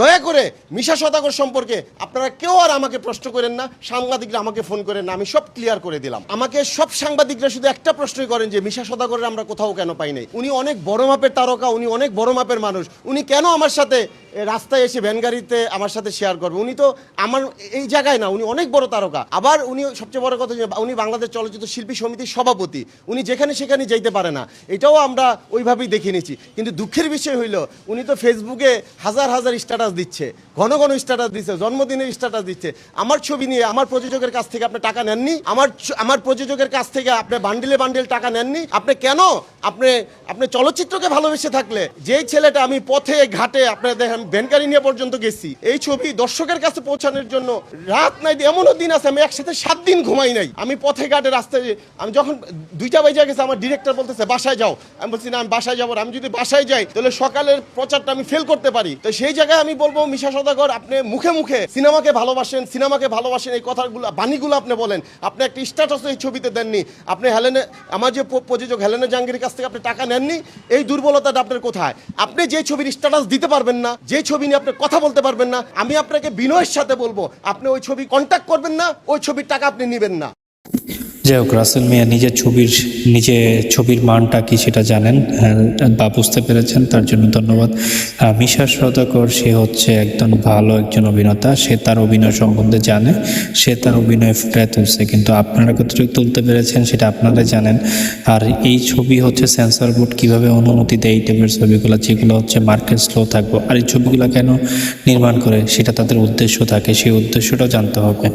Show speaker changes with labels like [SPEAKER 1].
[SPEAKER 1] দয়া করে মিশা সদাগর সম্পর্কে আপনারা কেউ আর আমাকে প্রশ্ন করেন না, সাংবাদিকরা আমাকে ফোন করেন না, আমি সব ক্লিয়ার করে দিলাম। আমাকে সব সাংবাদিকরা শুধু একটা প্রশ্নই করেন যে, মিশা সদাগরের আমরা কোথাও কেন পাই নাই? উনি অনেক বড় মাপের তারকা, উনি অনেক বড় মাপের মানুষ। উনি কেন আমার সাথে রাস্তায় এসে ভ্যান গাড়িতে আমার সাথে শেয়ার করবে। উনি তো আমার, এই জায়গায় না, উনি অনেক বড় তারকা। আবার উনি সবচেয়ে বড় কথা উনি বাংলাদেশ চলচ্চিত্র শিল্পী সমিতির সভাপতি। উনি যেখানে সেখানে যাইতে পারে না। এটাও আমরা ওইভাবেই দেখে নিয়েছি। কিন্তু দুঃখের বিষয় হইল, উনি তো ফেসবুকে হাজার হাজার স্ট্যাটাস দিচ্ছে। ঘন ঘন স্ট্যাটাস দিচ্ছে জন্মদিনের স্ট্যাটাস দিচ্ছে। আমার ছবি নিয়ে, আমার প্রযোজকের কাছ থেকে আপনি টাকা নেননি? আমার আমার প্রযোজকের কাছ থেকে আপনি বান্ডিলে বান্ডিল টাকা নেননি? আপনি কেন আপনি আপনি চলচ্চিত্রকে ভালোবেসে থাকলে, যেই ছেলেটা আমি পথে, ঘাটে আপনি দেখেন ভ্যানকারি নিয়ে পর্যন্ত গেছি, এই ছবি দর্শকের কাছে পৌঁছানোর জন্য রাত নাই, এমনও দিন আছে, আমি একসাথে সাত দিন ঘুমাই নাই। আমি পথে, ঘাটে, রাস্তায়, আমি যখন দুইটা বাজে গেছে, আমার ডিরেক্টর বলতেছে, বাসায় যাও। আমি বলছি, না, আমি বাসায় যাব আমি যদি বাসায় যাই, তাহলে সকালের প্রচারটা আমি ফেল করতে পারি। তো সেই জায়গায় আমি বলব, মিশা সদাগর, আপনি মুখে মুখে সিনেমাকে ভালোবাসেন সিনেমাকে ভালোবাসেন, এই কথাগুলো, বাণীগুলো আপনি বলেন। আপনি একটা স্ট্যাটাস এই ছবিতে দেননি। আপনি হেলেনে, আমার যে প্রযোজক হেলেনা জাহাঙ্গীরের কাছ থেকে আপনি টাকা নেননি, এই দুর্বলতাটা আপনার কোথায়? আপনি যে ছবির স্ট্যাটাস দিতে পারবেন না, যে ছবি নিয়ে আপনি কথা বলতে পারবেন না, আমি আপনাকে বিনয়ের সাথে বলব, আপনি ওই ছবি কন্ট্যাক্ট করবেন না, ওই ছবির টাকা আপনি নেবেন না।
[SPEAKER 2] যাই হোক রাসেল মিয়া নিজের ছবির নিজে ছবির মানটা কি সেটা জানেন আহ, বা বুঝতে পেরেছেন তার জন্য ধন্যবাদ। মিশা সদাকর সে হচ্ছে একজন ভালো একজন অভিনেতা সে তার অভিনয় সম্বন্ধে জানে সে তার অভিনয় ফুটায় তুলছে কিন্তু আপনারা কতটুকু তুলতে পেরেছেন সেটা আপনারা জানেন। আর এই ছবি হচ্ছে সেন্সর বোর্ড কীভাবে অনুমতি দেয় এই টাইপের ছবিগুলো যেগুলো হচ্ছে মার্কেট স্লো থাকব। আর এই ছবিগুলো কেন নির্মাণ করে সেটা তাদের উদ্দেশ্য থাকে সেই উদ্দেশ্যটাও জানতে হবে।